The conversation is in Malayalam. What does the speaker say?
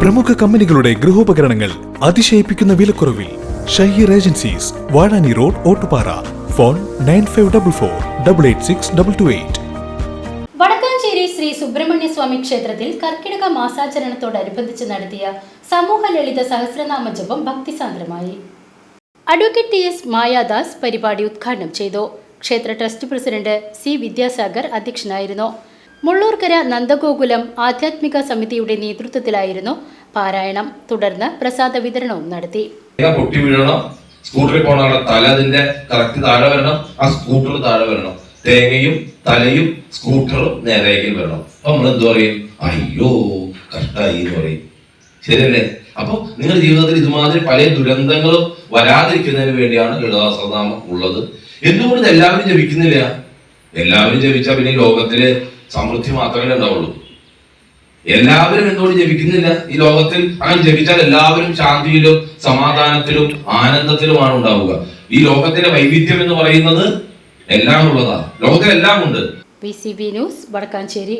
പ്രമുഖ കമ്പനികളുടെ ഗൃഹോപകരണങ്ങൾ അതിശയിപ്പിക്കുന്ന വിലക്കുറവിൽ Shaheer agencies Vazhani road Ottupara. Phone nine five double four double eight six double two eight. Vadakkanchery Sri Subrahmanya Swami ക്ഷേത്രത്തിൽ കർക്കിടക മാസാചരണത്തോടനുബന്ധിച്ച് നടത്തിയ സമൂഹ ലളിത സഹസ്രനാമ ജപം ഭക്തിസാന്ദ്രമായി. അഡ്വക്കേറ്റ് ടി എസ് മായാദാസ് പരിപാടി ഉദ്ഘാടനം ചെയ്തു. ക്ഷേത്ര ട്രസ്റ്റ് പ്രസിഡന്റ് സി വിദ്യാസാഗർ അധ്യക്ഷനായിരുന്നു. മുള്ളൂർക്കര നന്ദഗോകുലം ആധ്യാത്മിക സമിതിയുടെ നേതൃത്വത്തിലായിരുന്നു പാരായണം. തുടർന്ന് പ്രസാദ വിതരണവും നടത്തി. പൊട്ടി വീഴണം. സ്കൂട്ടറിൽ പോണ തല അതിന്റെ കറക്റ്റ് താഴെ വരണം. ആ സ്കൂട്ടർ താഴെ വരണം. തേങ്ങയും തലയും സ്കൂട്ടറും നേരേക്കിൽ വരണം. അപ്പൊ നമ്മൾ എന്ത് പറയും? അയ്യോ കഷ്ടായി എന്ന് പറയും. ശരിയല്ലേ? അപ്പൊ നിങ്ങളുടെ ജീവിതത്തിൽ ഇതുമാതിരി പല ദുരന്തങ്ങളും വരാതിരിക്കുന്നതിന് വേണ്ടിയാണ് ലളിതാസഹനാമം ഉള്ളത്. എന്തുകൊണ്ട് എല്ലാവരും ജപിക്കുന്നില്ല? എല്ലാവരും ജപിച്ചാൽ പിന്നെ ലോകത്തിൽ സമൃദ്ധി മാത്രമേ ഉണ്ടാവുള്ളൂ? എല്ലാവരും എന്തുകൊണ്ട് ജപിക്കുന്നില്ല. ഈ ലോകത്തിൽ അങ്ങനെ ജപിച്ചാൽ എല്ലാവരും ശാന്തിയിലും സമാധാനത്തിലും ആനന്ദത്തിലുമാണ് ഉണ്ടാവുക. ഈ ലോകത്തിലെ വൈവിധ്യം എന്ന് പറയുന്നത് എല്ലാം ഉള്ളതാണ് ലോകത്തിൽ എല്ലാം ഉണ്ട് V C B news Vadakkanchery.